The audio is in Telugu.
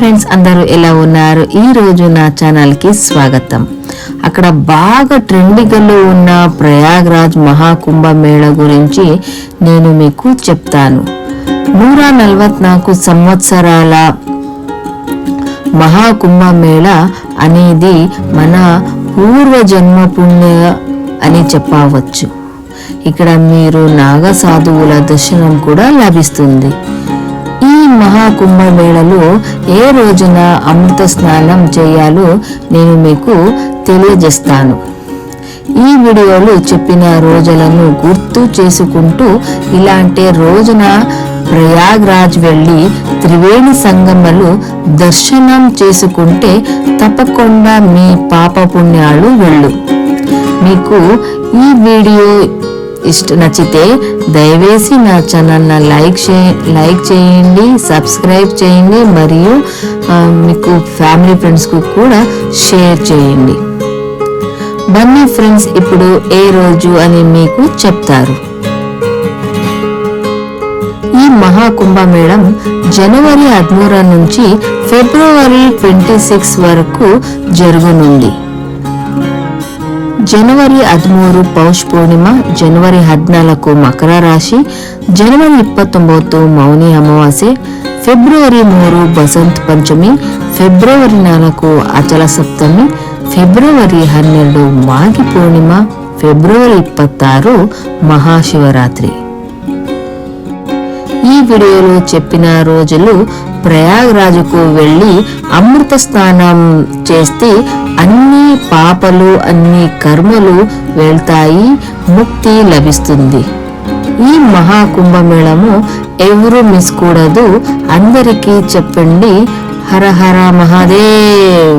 ఫ్రెండ్స్ అందరూ ఎలా ఉన్నారు? ఈ రోజు నా ఛానల్కి స్వాగతం. అక్కడ బాగా ట్రెండింగ్లో ఉన్న ప్రయాగ్రాజ్ మహాకుంభ మేళ గురించి నేను మీకు చెప్తాను. నూర నలభత్నాలుగు సంవత్సరాల మహాకుంభ మేళ అనేది మన పూర్వజన్మ పుణ్య అని చెప్పవచ్చు. ఇక్కడ మీరు నాగ సాధువుల దర్శనం కూడా లభిస్తుంది. ఈ మహాకుంభ ఏ రోజున అమృత స్నానం చేయాలో నేను మీకు తెలియజేస్తాను. ఈ వీడియోలో చెప్పిన రోజులను గుర్తు చేసుకుంటూ ఇలాంటి రోజున ప్రయాగ్రాజ్ వెళ్ళి త్రివేణి సంగమలు దర్శనం చేసుకుంటే తప్పకుండా మీ పాపపుణ్యాలు వెళ్ళు. మీకు ఈ వీడియో ఇష్ట నచ్చితే దయవేసి నా ఛానల్ని లైక్ చే లైక్ చేయండి సబ్స్క్రైబ్ చేయండి మరియు మీకు ఫ్యామిలీ ఫ్రెండ్స్కు కూడా షేర్ చేయండి. బన్నీ ఫ్రెండ్స్ ఇప్పుడు ఏ రోజు అని మీకు చెప్తారు. ఈ మహాకుంభమేళం జనవరి హద్మూరు నుంచి ఫిబ్రవరి ట్వంటీ సిక్స్ వరకు జరుగునుంది. ಜನವರಿ ಹದಿಮೂರು ಪೌಷ್ ಪೂರ್ಣಿಮಾ ಜನವರಿ ಹದಿನಾಲ್ಕು ಮಕರ ರಾಶಿ ಜನವರಿ ಇಪ್ಪತ್ತೊಂಬತ್ತು ಮೌನಿ ಅಮಾವಾಸ್ಯೆ ಫೆಬ್ರವರಿ ಮೂರು ಬಸಂತ್ ಪಂಚಮಿ ಫೆಬ್ರವರಿ ನಾಲ್ಕು ಅಚಲ ಸಪ್ತಮಿ ಫೆಬ್ರವರಿ ಹನ್ನೆರಡು ಮಾಘಿ ಪೂರ್ಣಿಮಾ ಫೆಬ್ರವರಿ ಇಪ್ಪತ್ತಾರು ಮಹಾಶಿವರಾತ್ರಿ ఈ వీడియోలో చెప్పిన రోజులు ప్రయాగరాజుకు వెళ్ళి అమృత స్నానం చేస్తే అన్ని పాపలు అన్ని కర్మలు వెళ్తాయి ముక్తి లభిస్తుంది. ఈ మహాకుంభమేళము ఎవరు మిస్ కూడదు అందరికీ చెప్పండి. హర హర మహాదేవ్!